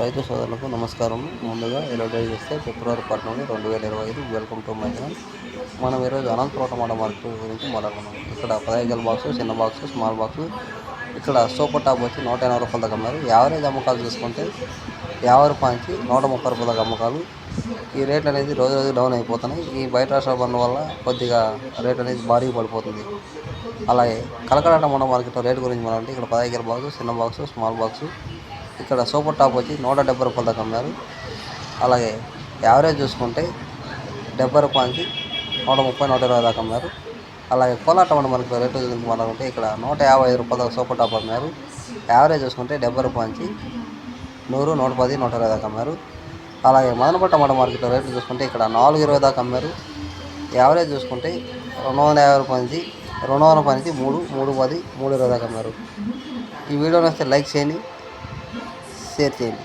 రైతు సోదరులకు నమస్కారం ముందుగా ఇలా చేస్తే ఫిబ్రవరి పద్నాలుగు రెండు వేల ఇరవై ఐదు. వెల్కమ్ టు మై ఛానల్ మనం ఈరోజు అనంతపురం టమాటా మార్కెట్ గురించి మాట్లాడుకున్నాం ఇక్కడ పదహైదు బాక్స్ చిన్న బాక్స్ స్మాల్ బాక్స్ ఇక్కడ సూపర్ టాప్ వచ్చి నూట ఎనభై రూపాయల దాకా అమ్మారు. యావరేజ్ అమ్మకాలు చూసుకుంటే యాభై రూపాయలకి నూట ముప్పై రూపాయల దాకా అమ్మకాలు. ఈ రేట్ అనేది రోజు రోజు డౌన్ అయిపోతున్నాయి. ఈ బయట రాష్ట్రాల బండ్ వల్ల కొద్దిగా రేట్ అనేది భారీగా పడిపోతుంది. అలాగే కలకడ టమాటా మార్కెట్ రేట్ గురించి మాట్లాడితే ఇక్కడ పదహైదు బాక్స్ చిన్న బాక్స్ స్మాల్ బాక్స్ ఇక్కడ సూపర్ టాప్ వచ్చి నూట డెబ్బై రూపాయల దాకా అమ్మారు. అలాగే యావరేజ్ చూసుకుంటే డెబ్బై రూపాయలకి నూట ముప్పై నూట ఇరవై దాకా అమ్మారు. అలాగే కోలా టమాటా మనకి రేటు గురించి మాట్లాడుకుంటే ఇక్కడ నూట యాభై ఐదు రూపాయల దాకా సూపర్ టాప్ అమ్మారు. యావరేజ్ చూసుకుంటే డెబ్బై రూపాయలకి నూరు నూట పది నూట ఇరవై దాకా అమ్మారు. అలాగే మదనపట్ట టమాటా మార్కెట్లో రేట్లు చూసుకుంటే ఇక్కడ నాలుగు ఇరవై దాకా అమ్మారు. యావరేజ్ చూసుకుంటే రెండు వందల యాభై రూపాయల నుంచి రెండు వందల రూపాయల నుంచి మూడు మూడు పది మూడు ఇరవై దాకా అమ్మారు. ఈ వీడియో నచ్చితే లైక్ చేయండి. షేర్ చేయండి